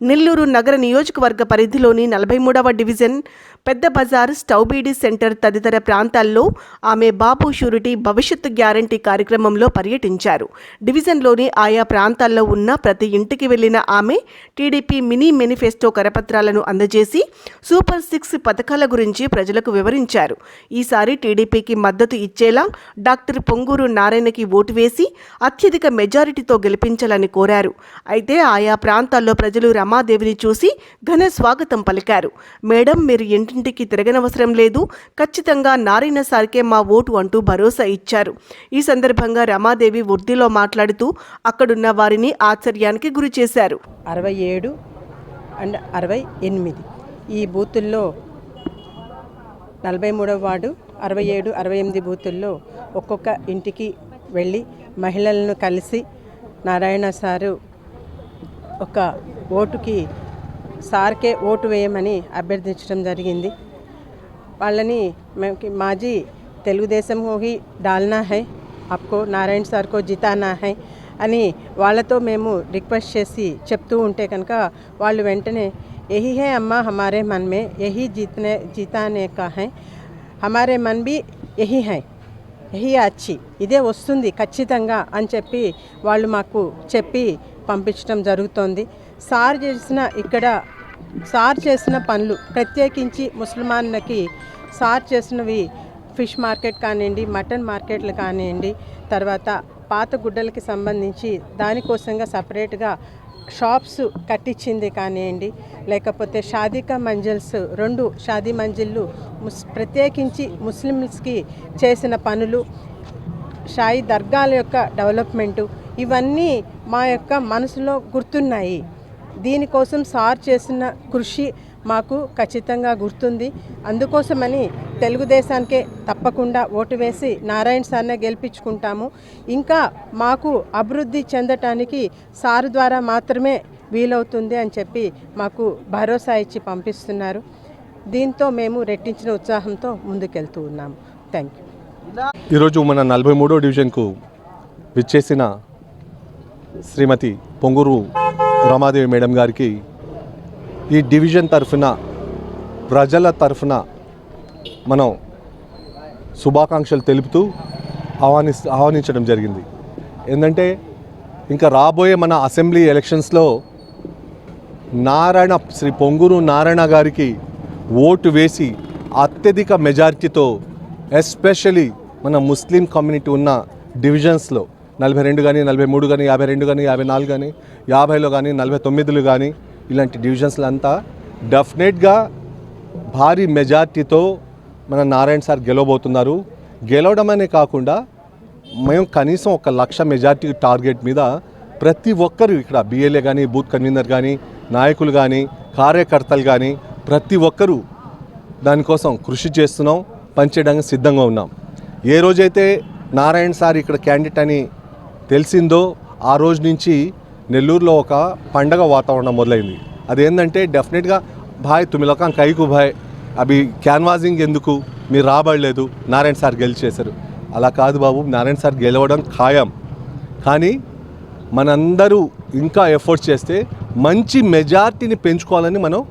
నెల్లూరు నగర నియోజకవర్గ పరిధిలోని నలభై మూడవ డివిజన్ పెద్ద బజార్ స్టౌబీడి సెంటర్ తదితర ప్రాంతాల్లో ఆమె బాపు షూరిటీ భవిష్యత్తు గ్యారంటీ కార్యక్రమంలో పర్యటించారు. డివిజన్లోని ఆయా ప్రాంతాల్లో ఉన్న ప్రతి ఇంటికి వెళ్ళిన ఆమె టీడీపీ మినీ మేనిఫెస్టో కరపత్రాలను అందజేసి సూపర్ సిక్స్ పథకాల గురించి ప్రజలకు వివరించారు. ఈసారి టీడీపీకి మద్దతు ఇచ్చేలా డాక్టర్ పొంగూరు నారాయణకి ఓటు వేసి అత్యధిక మెజారిటీతో గెలిపించాలని కోరారు. అయితే ఆయా ప్రాంతాల్లో ప్రజలు రమాదేవిని చూసి ఘన స్వాగతం పలికారు. మేడం మీరు ఇంటింటికి తిరగనవసరం లేదు. ఖచ్చితంగా నారాయణ సార్కే మా ఓటు అంటూ భరోసా ఇచ్చారు. ఈ సందర్భంగా రమాదేవి వృద్ధిలో మాట్లాడుతూ అక్కడున్న వారిని ఆశ్చర్యానికి గురి చేశారు. అరవై ఏడు అండ్ అరవై ఎనిమిది. ఈ బూతుల్లో నలభై మూడవ వార్డు అరవై ఏడు అరవై ఎనిమిది బూతుల్లో ఒక్కొక్క ఇంటికి వెళ్ళి మహిళలను కలిసి నారాయణ సారు ఒక ఓటుకి సార్కే ఓటు వేయమని అభ్యర్థించడం జరిగింది. వాళ్ళని మేము మాజీ తెలుగుదేశం హోగి డాల్నా హై అప్కో నారాయణ సార్కో జితానా హై అని వాళ్ళతో మేము రిక్వెస్ట్ చేసి చెప్తూ ఉంటే కనుక వాళ్ళు వెంటనే ఎహి హై అమ్మ హమారే మన్మే ఎహి జీతనే జీతానే కా హై హమారే మన్ బి యహీ హై ఎహి అచ్చి ఇదే వస్తుంది ఖచ్చితంగా అని చెప్పి వాళ్ళు మాకు చెప్పి పంపించడం జరుగుతోంది. సార్ చేసిన ఇక్కడ సార్ చేసిన పనులు ప్రత్యేకించి ముస్లిమాన్లకి సార్ చేసినవి ఫిష్ మార్కెట్ కానివ్వండి మటన్ మార్కెట్లు కానివ్వండి తర్వాత పాత గుడ్డలకి సంబంధించి దానికోసంగా సపరేట్గా షాప్స్ కట్టించింది కానివ్వండి లేకపోతే షాదీకా మంజిల్స్ రెండు షాదీ మంజిళ్ళు ముస్ ప్రత్యేకించి ముస్లిమ్స్కి చేసిన పనులు షాయి దర్గాల యొక్క డెవలప్మెంటు ఇవన్నీ మా యొక్క మనసులో గుర్తున్నాయి. దీనికోసం సార్ చేసిన కృషి మాకు ఖచ్చితంగా గుర్తుంది. అందుకోసమని తెలుగుదేశానికే తప్పకుండా ఓటు వేసి నారాయణ సార్నే గెలిపించుకుంటాము. ఇంకా మాకు అభివృద్ధి చెందటానికి సార్ ద్వారా మాత్రమే వీలవుతుంది అని చెప్పి మాకు భరోసా ఇచ్చి పంపిస్తున్నారు. దీంతో మేము రెట్టించిన ఉత్సాహంతో ముందుకెళ్తూ ఉన్నాము. థ్యాంక్ యూ ఈరోజు మన నలభై మూడో డివిజన్కు విచ్చేసిన శ్రీమతి పొంగూరు రమాదేవి మేడం గారికి ఈ డివిజన్ తరఫున ప్రజల తరఫున మనం శుభాకాంక్షలు తెలుపుతూ ఆహ్వాని ఆహ్వానించడం జరిగింది. ఏంటంటే ఇంకా రాబోయే మన అసెంబ్లీ ఎలక్షన్స్లో నారాయణ శ్రీ పొంగూరు నారాయణ గారికి ఓటు వేసి అత్యధిక మెజారిటీతో ఎస్పెషలీ మన ముస్లిం కమ్యూనిటీ ఉన్న డివిజన్స్లో నలభై రెండు కానీ నలభై మూడు కానీ యాభై రెండు కానీ యాభై నాలుగు కానీ యాభైలో కానీ నలభై తొమ్మిదిలో కానీ ఇలాంటి డివిజన్స్లో అంతా డెఫినెట్గా భారీ మెజార్టీతో మన నారాయణ సార్ గెలవబోతున్నారు. గెలవడమనే కాకుండా మేము కనీసం ఒక లక్ష మెజార్టీ టార్గెట్ మీద ప్రతి ఒక్కరు ఇక్కడ బిఎల్ఏ కానీ బూత్ కన్వీనర్ కానీ నాయకులు కానీ కార్యకర్తలు కానీ ప్రతి ఒక్కరూ దానికోసం కృషి చేస్తున్నాం పనిచేయడానికి సిద్ధంగా ఉన్నాం. ఏ రోజైతే నారాయణ సార్ ఇక్కడ క్యాండిడేట్ అని తెలిసిందో ఆ రోజు నుంచి నెల్లూరులో ఒక పండగ వాతావరణం మొదలైంది. అదేంటంటే డెఫినెట్గా భాయ్ తుమిలకం కైకు భాయ్. అవి క్యాన్వాసింగ్ ఎందుకు? మీరు రాబడలేదు. నారాయణ సార్ గెలిచేశారు. అలా కాదు బాబు నారాయణ సార్ గెలవడం ఖాయం. కానీ మనందరూ ఇంకా ఎఫర్ట్స్ చేస్తే మంచి మెజార్టీని పెంచుకోవాలని మనం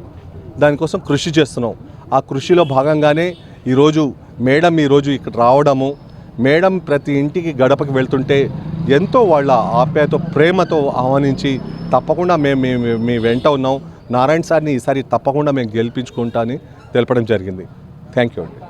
దానికోసం కృషి చేస్తున్నాం. ఆ కృషిలో భాగంగానే ఈరోజు మేడం ఈరోజు ఇక్కడ రావడము. మేడం ప్రతి ఇంటికి గడపకి వెళ్తుంటే ఎంతో వాళ్ళ ఆప్యాయతో ప్రేమతో ఆహ్వానించి తప్పకుండా మేము మీ- వెంట ఉన్నాం. నారాయణ సార్ని ఈసారి తప్పకుండా మేము గెలిపించుకుంటా అని తెలపడం జరిగింది. థ్యాంక్ యూ అండి.